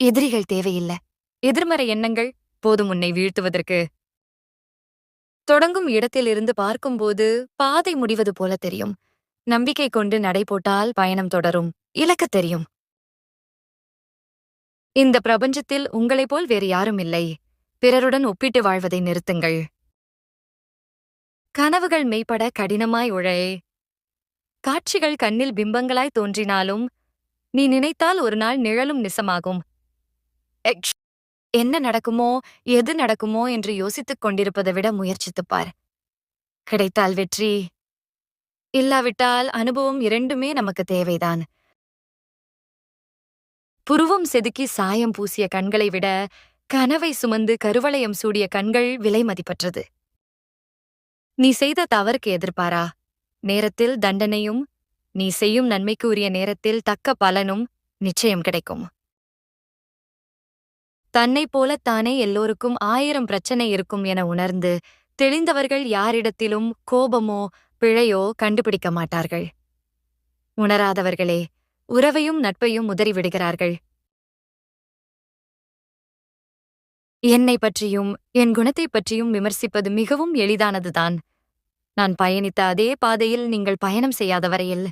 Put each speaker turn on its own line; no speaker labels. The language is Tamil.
எதிரிகள் தேவையில்ல. எதிர்மறை எண்ணங்கள் போதும் உன்னை வீழ்த்துவதற்கு. தொடங்கும் இடத்திலிருந்து பார்க்கும்போது பாதை முடிவது போல தெரியும். நம்பிக்கை கொண்டு நடை போட்டால் பயணம் தொடரும். இலக்கு தெரியும். இந்த பிரபஞ்சத்தில் உங்களைப் போல் வேறு யாரும் இல்லை. பிறருடன் ஒப்பிட்டு வாழ்வதை நிறுத்துங்கள். கனவுகள் மெய்ப்பட கடினமாய் உழை. காட்சிகள் கண்ணில் பிம்பங்களாய் தோன்றினாலும் நீ நினைத்தால் ஒரு நாள் நிழலும் நிசமாகும். என்ன நடக்குமோ எது நடக்குமோ என்று யோசித்துக் கொண்டிருப்பதை விட முயற்சித்துப் பார். கிடைத்தால் வெற்றி. இல்லாவிட்டால் அனுபவம் இரண்டுமே நமக்கு தேவைதான். புருவம் செதுக்கி சாயம் பூசிய கண்களை விட கனவை சுமந்து கருவளையம் சூடிய கண்கள் விலை மதிப்பற்றது. நீ செய்த தவறுக்கு எதிர்பாரா? நேரத்தில் தண்டனையும் நீ செய்யும் நன்மைக்கு உரிய நேரத்தில் தக்க பலனும் நிச்சயம் கிடைக்கும். தன்னைப் போலத்தானே எல்லோருக்கும் ஆயிரம் பிரச்சனை இருக்கும் என உணர்ந்து தெளிந்தவர்கள் யாரிடத்திலும் கோபமோ பிழையோ கண்டுபிடிக்க மாட்டார்கள். உணராதவர்களே உறவையும் நட்பையும் உதறிவிடுகிறார்கள். என்னை பற்றியும் என் குணத்தைப் பற்றியும் விமர்சிப்பது மிகவும் எளிதானதுதான். நான் பயணித்த அதே பாதையில் நீங்கள் பயணம் செய்யாத வரையில்